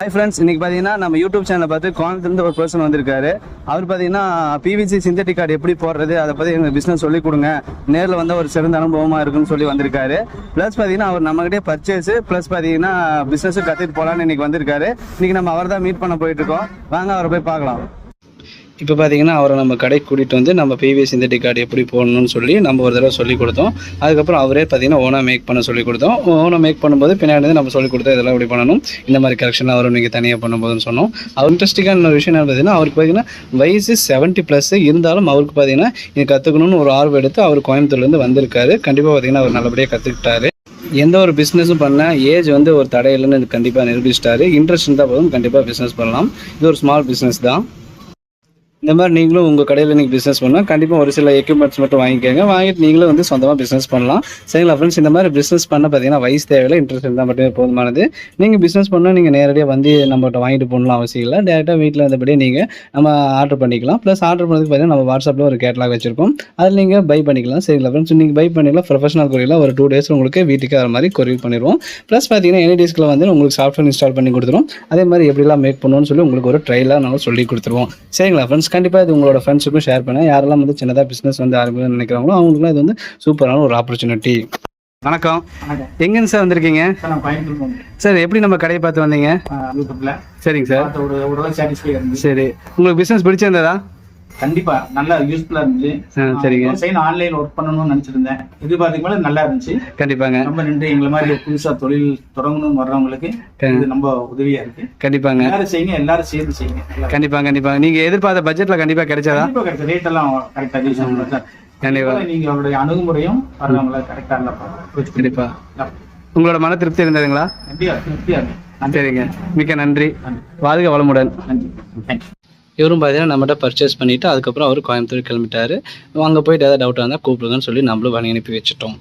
Hi friends இன்னைக்கு பார்த்தீங்கன்னா நம்ம யூடியூப் சேனலை பார்த்து கோயம்புத்தூர்ந்து ஒரு பர்சன் வந்திருக்காரு. அவர் பார்த்தீங்கன்னா பிவிசி சிந்தட்டிக் கார்டு எப்படி போடுறது அதை பற்றி எங்கள் பிஸ்னஸ் சொல்லி கொடுங்க. நேரில் வந்து ஒரு சிறந்த அனுபவமாக இருக்குன்னு சொல்லி வந்திருக்காரு. ப்ளஸ் பார்த்தீங்கன்னா அவர் நம்மகிட்டே பர்ச்சேஸ் ப்ளஸ் பார்த்தீங்கன்னா பிஸ்னஸும் கற்றுட்டு போகலான்னு இன்னைக்கு வந்திருக்காரு. இன்னைக்கு நம்ம அவர் தான் மீட் பண்ண போயிட்டு இருக்கோம். வாங்க அவரை போய் பார்க்கலாம். இப்போ பார்த்தீங்கன்னா அவரை நம்ம கடைக்கு கூட்டிகிட்டு வந்து நம்ம பிவி சிந்தட்டிக் கார்டு எப்படி போடணும்னு சொல்லி நம்ம ஒரு தடவை சொல்லி கொடுத்தோம். அதுக்கப்புறம் அவரே பார்த்தீங்கன்னா ஓனாக மேக் பண்ண சொல்லி கொடுத்தோம். ஓனாக மேக் பண்ணும்போது பின்னாடி வந்து நம்ம சொல்லி கொடுத்தோம் இதெல்லாம் இப்படி பண்ணணும்? இந்த மாதிரி கரெக்ஷன் வரும் நீங்கள் தனியாக பண்ணும்போதுன்னு சொன்னோம். அவர் இன்ட்ரெஸ்டிங்கான விஷயம் என்ன பார்த்தீங்கன்னா அவருக்கு பார்த்தீங்கன்னா வயசு செவன்ட்டி ப்ளஸ் இருந்தாலும் அவருக்கு பார்த்தீங்கன்னா இது கற்றுக்கணும்னு ஒரு ஆர்வம் எடுத்து அவர் கோயம்புத்தூர்லேருந்து வந்திருக்காரு. கண்டிப்பாக பார்த்தீங்கன்னா அவர் நல்லபடியாக கற்றுக்கிட்டாரு எந்த ஒரு பிஸ்னஸும் பண்ண ஏஜ் வந்து ஒரு தடையில்லைன்னு கண்டிப்பாக நிரூபிச்சிட்டாரு. இன்ட்ரெஸ்ட் இருந்தால் போதும் கண்டிப்பாக பிஸ்னஸ் பண்ணலாம். இது ஒரு ஸ்மால் பிஸ்னஸ் தான். இந்த மாதிரி நீங்களும் உங்கள் கடையில் நீங்கள் பிஸ்னஸ் பண்ணால் கண்டிப்பாக ஒரு சில எக்யூப்மெண்ட்ஸ் மட்டும் வாங்கிக்கோங்க. வாங்கிட்டு நீங்களும் வந்து சொந்தமாக பிஸ்னஸ் பண்ணலாம். சரிங்களா ஃப்ரெண்ட்ஸ் இந்த மாதிரி பிஸ்னஸ் பண்ண பார்த்தீங்கன்னா வயசு தேவையில்லை. இன்ட்ரெஸ்ட் இருந்தால் மட்டுமே போதுமானது. நீங்கள் பிஸ்னஸ் பண்ணால் நீங்கள் நேரடியாக வந்து நம்மகிட்ட வாங்கிட்டு போகணும் அவசியம் இல்லை. டேரெக்டாக வீட்டில் இருந்தபடியே நீங்கள் நம்ம ஆர்டர் பண்ணிக்கலாம். ப்ளஸ் ஆர்டர் பண்ணதுக்கு பார்த்தீங்கன்னா நம்ம வாட்ஸ்அப்பில் ஒரு கேட்லாக் வச்சிருக்கோம். அதில் நீங்கள் பை பண்ணிக்கலாம். சரிங்களா ஃப்ரெண்ட்ஸ் நீங்கள் பை பண்ணிக்கலாம். ப்ரொஃபஷனல் கொரியரில் ஒரு டூ டேஸ் உங்களுக்கு வீட்டுக்கு வர மாதிரி கொரியர் பண்ணிடுவோம். ப்ளஸ் பார்த்தீங்கன்னா எனி டேஸ்க்கில் வந்து உங்களுக்கு சாஃப்ட்வேர் இன்ஸ்டால் பண்ணி கொடுத்துரும். அதே மாதிரி எப்படிலாம் மேக் பண்ணணும்னு சொல்லி உங்களுக்கு ஒரு ட்ரைலாக நாங்கள் சொல்லி கொடுத்துருவோம். சரிங்களா ஃப்ரெண்ட்ஸ் கண்டிப்பாக இது உங்களோட ஃப்ரெண்ட்ஸுக்கும் ஷேர் பண்ண யாரெல்லாம் வந்து சின்னதாக பிஸ்னஸ் வந்து ஆரம்பிக்கணும்னு நினைக்கிறாங்களோ அவங்களுக்குலாம் இது வந்து சூப்பரான ஒரு ஆப்பர்ச்சுனிட்டி வணக்கம். எங்கேருந்து சார் வந்திருக்கீங்க? சார் எப்படி நம்ம கடையை பார்த்து வந்தீங்க? சரிங்க சார் சரி. உங்களுக்கு பிஸ்னஸ் பிடிச்சிருந்ததா? கண்டிப்பா நல்லா யூஸ்ஃபுல்லா இருந்துச்சு. சரிங்க. சைன் ஆன்லைன் ஒர்க் பண்ணணும்னு நினைச்சிருந்தேன். எதிர்பார்த்துக்கு மேல நல்லா இருந்துச்சு. கண்டிப்பாங்க. ரொம்ப நன்றி. எங்களை மாதிரி புதுசா தொழில் தொடங்கணும்னு வர்றவங்களுக்கு இது ரொம்ப உதவியா இருக்கு. கண்டிப்பாங்க. எல்லாரும் செய்யுங்க எல்லாரும் சேர்ந்து செய்யுங்க. எல்லாரும். கண்டிப்பாக கண்டிப்பாக நீங்கள் எதிர்பார்த்த பட்ஜெட்ல கண்டிப்பாக கிடைச்சதா? கண்டிப்பா கரெக்ட் ரேட் எல்லாம் கரெக்டா கண்டிப்பா. நீங்க அவருடைய அணுகுமுறையும் வர்றவங்களை கரெக்டா இல்ல கண்டிப்பா. உங்களோட மன திருப்தி இருந்ததுங்களா? சரிங்க. மிக்க நன்றி. வாழ்க வளமுடன். நன்றி. இவரும் பார்த்தீங்கன்னா நம்மகிட்ட பர்ச்சேஸ் பண்ணிவிட்டு அதுக்கப்புறம் அவர் கோயம்புத்தூர் கிளம்பிட்டாரு. அங்கே போயிட்டு ஏதாவது டவுட்டாக இருந்தால் கூப்பிடுங்கன்னு சொல்லி நம்மளும் வழி அனுப்பி வச்சுட்டோம்.